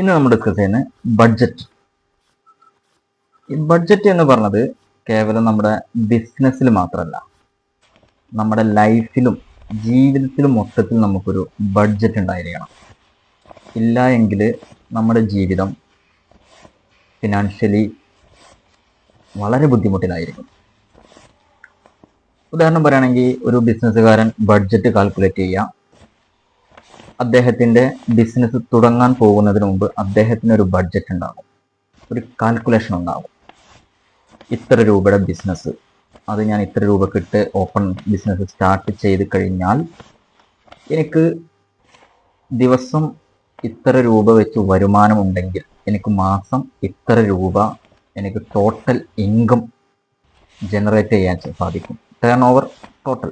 ഇന്ന് നമ്മൾ ഡിസ്കസ് ചെയ്യുന്ന ബഡ്ജറ്റ് ഈ ബഡ്ജറ്റ് എന്ന് പറഞ്ഞത് കേവലം നമ്മുടെ ബിസിനസ്സിൽ മാത്രമല്ല നമ്മുടെ ലൈഫിലും ജീവിതത്തിലും മൊത്തത്തിൽ നമുക്കൊരു ബഡ്ജറ്റ് ഉണ്ടായിരിക്കണം. ഇല്ല എങ്കിൽ നമ്മുടെ ജീവിതം ഫിനാൻഷ്യലി വളരെ ബുദ്ധിമുട്ടിലായിരിക്കും. ഉദാഹരണം പറയുകയാണെങ്കിൽ ഒരു ബിസിനസ്സുകാരൻ ബഡ്ജറ്റ് കാൽക്കുലേറ്റ് ചെയ്യുക. അദ്ദേഹത്തിന്റെ ബിസിനസ് തുടങ്ങാൻ പോകുന്നതിന് മുമ്പ് അദ്ദേഹത്തിന് ഒരു ബഡ്ജറ്റ് ഉണ്ടാകും. ഒരു കാൽക്കുലേഷൻ ഉണ്ടാകും. ഇത്ര രൂപയുടെ ബിസിനസ് അത് ഞാൻ ഇത്ര രൂപക്കിട്ട് ഓപ്പൺ ബിസിനസ് സ്റ്റാർട്ട് ചെയ്ത് കഴിഞ്ഞാൽ എനിക്ക് ദിവസം ഇത്ര രൂപ വെച്ച് വരുമാനമുണ്ടെങ്കിൽ എനിക്ക് മാസം ഇത്ര രൂപ എനിക്ക് ടോട്ടൽ ഇൻകം ജനറേറ്റ് ചെയ്യാൻ സാധിക്കും. ടേൺ ഓവർ ടോട്ടൽ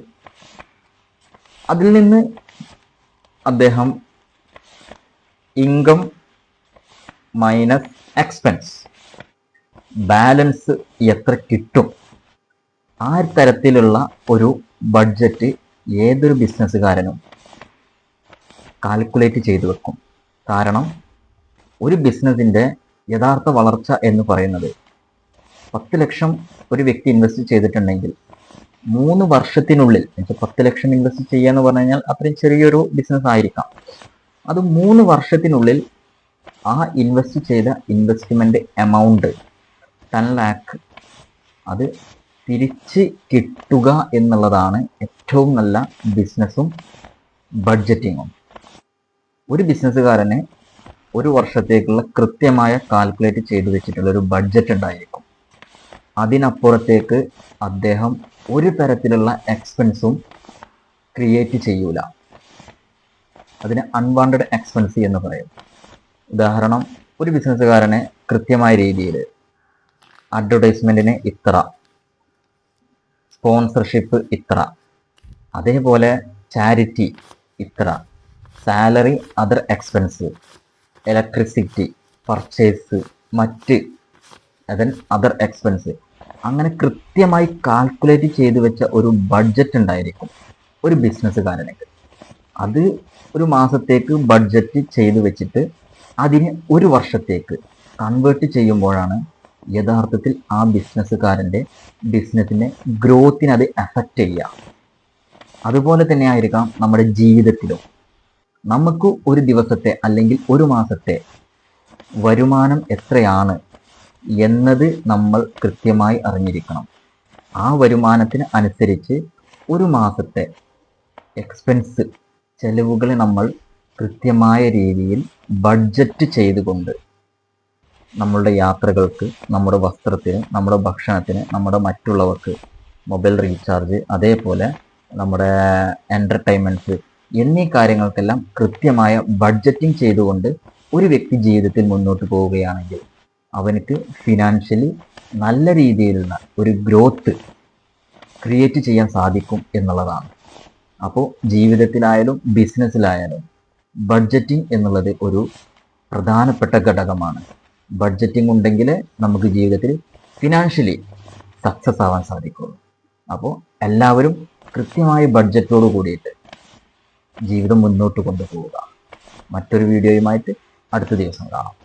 അതിൽ നിന്ന് അദ്ദേഹം ഇൻകം മൈനസ് എക്സ്പെൻസ് ബാലൻസ് എത്ര കിട്ടും? ആ തരത്തിലുള്ള ഒരു ബഡ്ജറ്റ് ഏതൊരു ബിസിനസ്സുകാരനും കാൽക്കുലേറ്റ് ചെയ്തു വെക്കും. കാരണം ഒരു ബിസിനസിന്റെ യഥാർത്ഥ വളർച്ച എന്ന് പറയുന്നത് പത്ത് ലക്ഷം ഒരു വ്യക്തി ഇൻവെസ്റ്റ് ചെയ്തിട്ടുണ്ടെങ്കിൽ മൂന്ന് വർഷത്തിനുള്ളിൽ പത്ത് ലക്ഷം ഇൻവെസ്റ്റ് ചെയ്യുക എന്ന് പറഞ്ഞു കഴിഞ്ഞാൽ അത്രയും ചെറിയൊരു ബിസിനസ് ആയിരിക്കാം. അത് മൂന്ന് വർഷത്തിനുള്ളിൽ ആ ഇൻവെസ്റ്റ് ചെയ്ത ഇൻവെസ്റ്റ്മെന്റ് എമൗണ്ട് ടെൻ ലാക്ക് അത് തിരിച്ച് കിട്ടുക എന്നുള്ളതാണ് ഏറ്റവും നല്ല ബിസിനസ്സും ബഡ്ജറ്റിങ്ങും ഒരു ബിസിനസ്സുകാരന് ഒരു വർഷത്തേക്കുള്ള കൃത്യമായ കാൽക്കുലേറ്റ് ചെയ്തു വെച്ചിട്ടുള്ള ഒരു ബഡ്ജറ്റ് ഉണ്ടായിരിക്കും. അതിനപ്പുറത്തേക്ക് അദ്ദേഹം ഒരു തരത്തിലുള്ള എക്സ്പെൻസും ക്രിയേറ്റ് ചെയ്യൂല. അതിന് അൺവാണ്ടഡ് എക്സ്പെൻസ് എന്ന് പറയും. ഉദാഹരണം ഒരു ബിസിനസ്സുകാരനെ കൃത്യമായ രീതിയിൽ അഡ്വർടൈസ്മെന്റിന് ഇത്ര സ്പോൺസർഷിപ്പ് ഇത്ര അതേപോലെ ചാരിറ്റി ഇത്ര salary other expense electricity purchase മറ്റ് അതൻ അതർ എക്സ്പെൻസ് അങ്ങനെ കൃത്യമായി കാൽക്കുലേറ്റ് ചെയ്ത് വെച്ച ഒരു ബഡ്ജറ്റ് ഉണ്ടായിരിക്കും ഒരു ബിസിനസ്സുകാരനെ അത് ഒരു മാസത്തേക്ക് ബഡ്ജറ്റ് ചെയ്ത് വെച്ചിട്ട് അതിനെ ഒരു വർഷത്തേക്ക് കൺവേർട്ട് ചെയ്യുമ്പോഴാണ് യഥാർത്ഥത്തിൽ ആ ബിസിനസ്സുകാരന്റെ ബിസിനസ്സിന്റെ ഗ്രോത്തിനെ അത് എഫക്റ്റ് ചെയ്യുക. അതുപോലെ തന്നെ ആയിരിക്കാം നമ്മുടെ ജീവിതത്തിലും. നമുക്ക് ഒരു ദിവസത്തെ അല്ലെങ്കിൽ ഒരു മാസത്തെ വരുമാനം എത്രയാണ് എന്നത് നമ്മൾ കൃത്യമായി അറിഞ്ഞിരിക്കണം. ആ വരുമാനത്തിന് അനുസരിച്ച് ഒരു മാസത്തെ എക്സ്പെൻസ് ചെലവുകളെ നമ്മൾ കൃത്യമായ രീതിയിൽ ബഡ്ജറ്റ് ചെയ്തുകൊണ്ട് നമ്മളുടെ യാത്രകൾക്ക് നമ്മുടെ വസ്ത്രത്തിന് നമ്മുടെ ഭക്ഷണത്തിന് നമ്മുടെ മറ്റുള്ളവർക്ക് മൊബൈൽ റീചാർജ് അതേപോലെ നമ്മുടെ എന്റർടൈൻമെന്റ്സ് എന്നീ കാര്യങ്ങൾക്കെല്ലാം കൃത്യമായ ബഡ്ജറ്റിംഗ് ചെയ്തുകൊണ്ട് ഒരു വ്യക്തി ജീവിതത്തിൽ മുന്നോട്ട് പോവുകയാണെങ്കിൽ അവനക്ക് ഫിനാൻഷ്യലി നല്ല രീതിയിലുള്ള ഒരു ഗ്രോത്ത് ക്രിയേറ്റ് ചെയ്യാൻ സാധിക്കും എന്നുള്ളതാണ്. അപ്പോൾ ജീവിതത്തിലായാലും ബിസിനസ്സിലായാലും ബഡ്ജറ്റിംഗ് എന്നുള്ളത് ഒരു പ്രധാനപ്പെട്ട ഘടകമാണ്. ബഡ്ജറ്റിംഗ് ഉണ്ടെങ്കിൽ നമുക്ക് ജീവിതത്തിൽ ഫിനാൻഷ്യലി സക്സസ് ആവാൻ സാധിക്കുള്ളൂ. അപ്പോൾ എല്ലാവരും കൃത്യമായ ബഡ്ജറ്റോട് കൂടിയിട്ട് ജീവിതം മുന്നോട്ട് കൊണ്ടുപോവുക. മറ്റൊരു വീഡിയോയുമായിട്ട് അടുത്ത ദിവസം കാണാം.